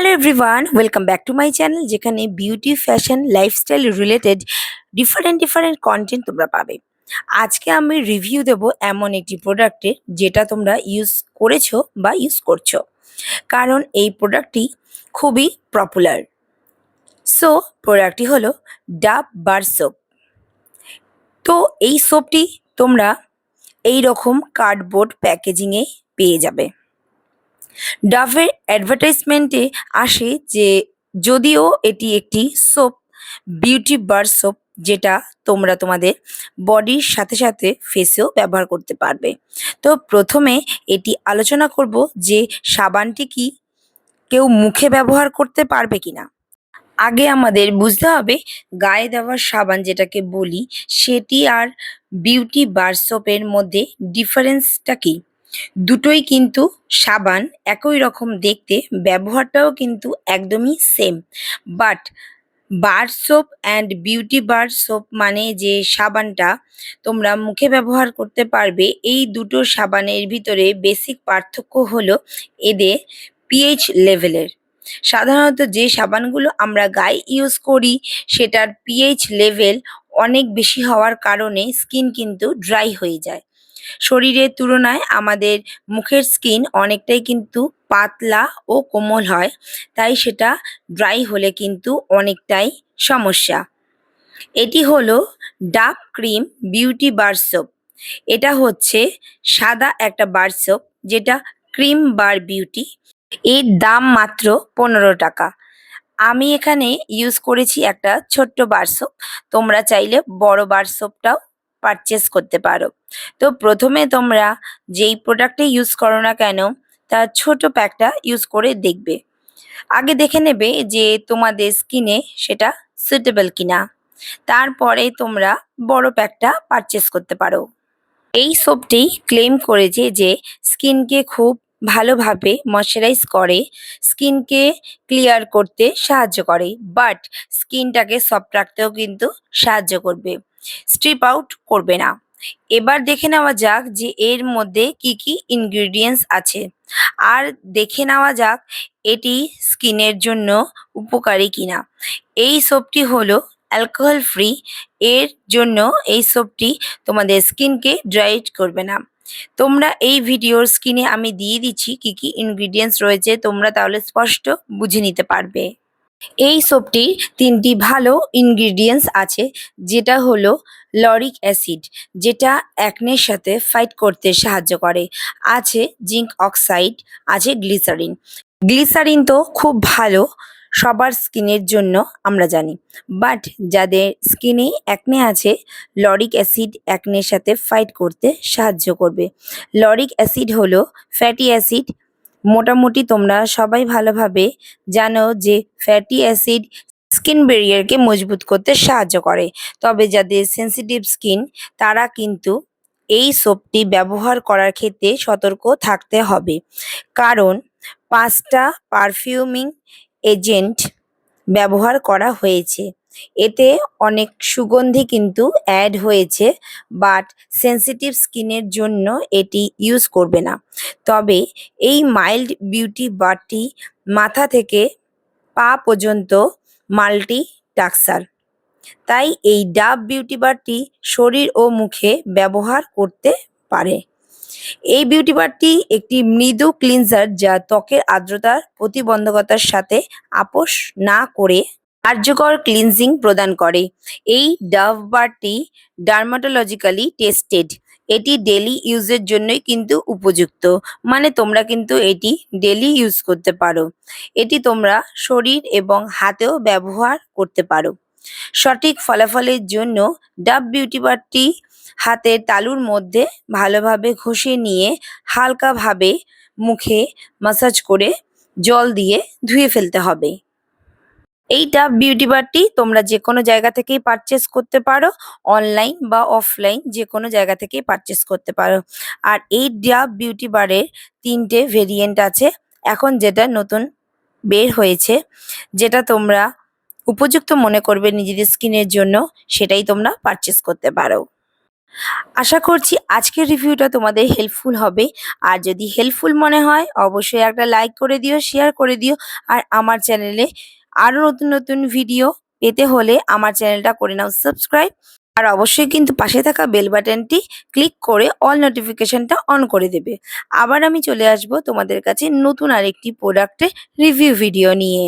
Hello everyone welcome back to my channel যেখানে beauty fashion lifestyle related different different content তোমরা পাবে। আজকে আমি রিভিউ দেব এমন একটি প্রোডাক্টের যেটা তোমরা ইউজ করেছ বা ইউজ করছ। কারণ এই প্রোডাক্টটি খুবই পপুলার সো প্রোডাক্টটি হলো ডাব বার সোপ তো এই সোপটি তোমরা এই রকম কার্ডবোর্ড প্যাকেজিংয়ে পেয়ে যাবে। ডাভের অ্যাডভার্টাইজমেন্টে আসে যে যদিও এটি একটি সোপ, বিউটি বার সোপ, যেটা তোমরা তোমাদের বডির সাথে সাথে ফেসেও ব্যবহার করতে পারবে। তো প্রথমে এটি আলোচনা করব যে সাবানটি কি কেউ মুখে ব্যবহার করতে পারবে কিনা। আগে আমাদের বুঝতে হবে গায়ে দেওয়ার সাবান যেটাকে বলি, সেটি আর বিউটি বার সোপের মধ্যে ডিফারেন্সটা কী। দুটোই কিন্তু সাবান, একই রকম দেখতে, ব্যবহারটাও কিন্তু একদমই same but bar soap and beauty bar soap মানে যে সাবানটা তোমরা মুখে ব্যবহার করতে পারবে, এই দুটো সাবানের ভিতরে বেসিক পার্থক্য হলো এদের পিএইচ লেভেলের সাধারণত যে সাবানগুলো আমরা গায়ে ইউজ করি, সেটার পিএইচ লেভেল অনেক বেশি হওয়ার কারণে স্কিন কিন্তু ড্রাই হয়ে যায়। শরীরের তুলনায় আমাদের মুখের স্কিন অনেকটাই কিন্তু পাতলা ও কোমল হয়, তাই সেটা ড্রাই হলে কিন্তু অনেকটাই সমস্যা। এটি হলো ডাক ক্রিম বিউটি বার সোপ এটা হচ্ছে সাদা একটা বার সোপ যেটা ক্রিম বার বিউটি এর দাম মাত্র পনেরো টাকা। আমি এখানে ইউজ করেছি একটা ছোট্ট বার সোপ তোমরা চাইলে বড় বার সোপটাও পারচেস করতে পারো। তো প্রথমে তোমরা যেই প্রোডাক্টে ইউজ করো না কেন, তার ছোট প্যাকটা ইউজ করে দেখবে। আগে দেখে নেবে যে তোমাদের স্কিনে সেটা সুটেবল কিনা। তারপরে তোমরা বড় প্যাকটা পারচেস করতে পারো। এই সোপটি ক্লেম করেছে যে স্কিনকে খুব ভালোভাবে ময়শ্চারাইজ করে স্কিনকে ক্লিয়ার করতে সাহায্য করে বাট স্কিনটাকে সফট রাখতেও কিন্তু সাহায্য করবে। স্ট্রিপ আউট করবে না। এবার দেখে নেওয়া যাক যে এর মধ্যে কি কি ইনগ্রিডিয়েন্টস আছে। আর দেখে নেওয়া যাক এটি স্কিনের জন্য উপকারী কিনা। এই সোপটি হলো অ্যালকোহল ফ্রি এর জন্য এই সোপটি তোমাদের স্কিনকে ড্রাইট করবে না। তোমরা এই ভিডিওর স্ক্রিনে আমি দিয়ে দিচ্ছি কি কি ইনগ্রিডিয়েন্টস রয়েছে, তোমরা তাহলে স্পষ্ট বুঝে নিতে পারবে। এই সোপটির তিনটি ভালো ইনগ্রিডিয়েন্টস আছে, যেটা হলো লরিক অ্যাসিড যেটা অ্যাকনের সাথে ফাইট করতে সাহায্য করে। আছে জিঙ্ক অক্সাইড আছে গ্লিসারিন গ্লিসারিন তো খুব ভালো সবার স্কিনের জন্য, আমরা জানি। বাট যাদের স্কিনে অ্যাকনে আছে লরিক অ্যাসিড অ্যাকনের সাথে ফাইট করতে সাহায্য করবে। লরিক অ্যাসিড হলো ফ্যাটি অ্যাসিড মোটামুটি তোমরা সবাই ভালোভাবে জানো যে ফ্যাটি অ্যাসিড স্কিন ব্যারিয়ারকে মজবুত করতে সাহায্য করে। তবে যাদের সেন্সিটিভ স্কিন তারা কিন্তু এই সোপটি ব্যবহার করার ক্ষেত্রে সতর্ক থাকতে হবে। কারণ পাঁচটা পারফিউমিং এজেন্ট ব্যবহার করা হয়েছে। এতে অনেক সুগন্ধি কিন্তু অ্যাড হয়েছে বাট সেন্সিটিভ স্কিনের জন্য এটি ইউজ করবে না। তবে এই মাইল্ড বিউটি বারটি মাথা থেকে পা পর্যন্ত মাল্টি টাক্সার তাই এই ডাব বিউটি বারটি শরীর ও মুখে ব্যবহার করতে পারে। এই বিউটি বারটি একটি মৃদু ক্লিনজার যা ত্বকের আর্দ্রতার প্রতিবন্ধকতার সাথে আপোষ না করে কার্যকর ক্লিনজিং প্রদান করে। এই ডাভ বারটি ডার্মাটোলজিক্যালি টেস্টেড। এটি ডেলি ইউজের জন্যই কিন্তু উপযুক্ত। মানে তোমরা কিন্তু এটি ডেলি ইউজ করতে পারো। এটি তোমরা শরীর এবং হাতেও ব্যবহার করতে পারো। সঠিক ফলাফলের জন্য ডাব বিউটি বারটি হাতের তালুর মধ্যে ভালোভাবে ঘষে নিয়ে হালকাভাবে মুখে মাসাজ করে জল দিয়ে ধুয়ে ফেলতে হবে। এই ডাব বিউটি বারটি তোমরা যে কোনো জায়গা থেকেই পারচেস করতে পারো। অনলাইন বা অফলাইন যে কোনো জায়গা থেকেই পারচেস করতে পারো। আর এই ডাব বিউটি বারের তিনটে ভেরিয়েন্ট আছে। এখন যেটা নতুন বের হয়েছে, যেটা তোমরা উপযুক্ত মনে করবে নিজেদের স্কিনের জন্য, সেটাই তোমরা পারচেস করতে পারো। আশা করছি আজকের রিভিউটা তোমাদের হেল্পফুল হবে। আর যদি হেল্পফুল মনে হয়, অবশ্যই একটা লাইক করে দিও শেয়ার করে দিও। আর আমার চ্যানেলে আরও নতুন নতুন ভিডিও পেতে হলে আমার চ্যানেলটা করে নাও সাবস্ক্রাইব আর অবশ্যই কিন্তু পাশে থাকা বেল বাটনটি ক্লিক করে অল নোটিফিকেশনটা অন করে দেবে। আবার আমি চলে আসব তোমাদের কাছে নতুন আরেকটি প্রোডাক্টের রিভিউ ভিডিও নিয়ে।